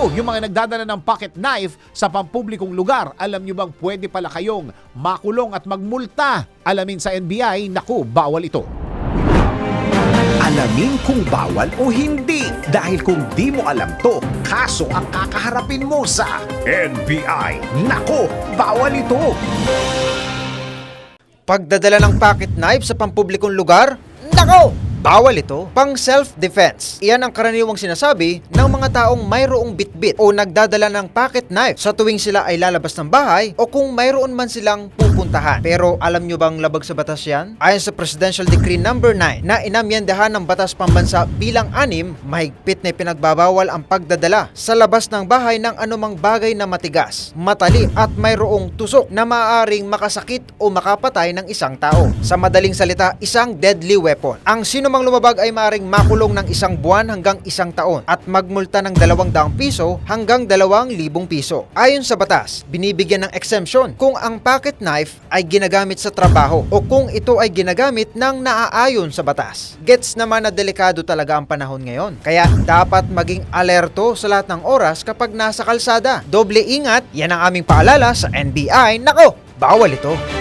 Naku, yung mga nagdadala ng pocket knife sa pampublikong lugar, alam nyo bang pwede pala kayong makulong at magmulta? Alamin sa NBI, naku, bawal ito. Alamin kung bawal o hindi. Dahil kung di mo alam to, kaso ang kakaharapin mo sa NBI. Nako, bawal ito. Pagdadala ng pocket knife sa pampublikong lugar? Nako! Bawal ito. Pang self-defense. Iyan ang karaniwang sinasabi ng mga taong mayroong bitbit o nagdadala ng pocket knife sa tuwing sila ay lalabas ng bahay o kung mayroon man silang pupuntahan. Pero alam nyo bang labag sa batas yan? Ayon sa Presidential Decree Number 9 na inamyendahan ng Batas Pambansa bilang anim, mahigpit na pinagbabawal ang pagdadala sa labas ng bahay ng anumang bagay na matigas, matalim at mayroong tusok na maaaring makasakit o makapatay ng isang tao. Sa madaling salita, isang deadly weapon. Ang sino mang lumabag ay maaaring makulong ng isang buwan hanggang isang taon at magmulta ng 200 piso hanggang 2,000 piso. Ayon sa batas, binibigyan ng exemption kung ang pocket knife ay ginagamit sa trabaho o kung ito ay ginagamit ng naaayon sa batas. Gets naman na delikado talaga ang panahon ngayon. Kaya dapat maging alerto sa lahat ng oras kapag nasa kalsada. Doble ingat, yan ang aming paalala sa NBI. Nako, bawal ito.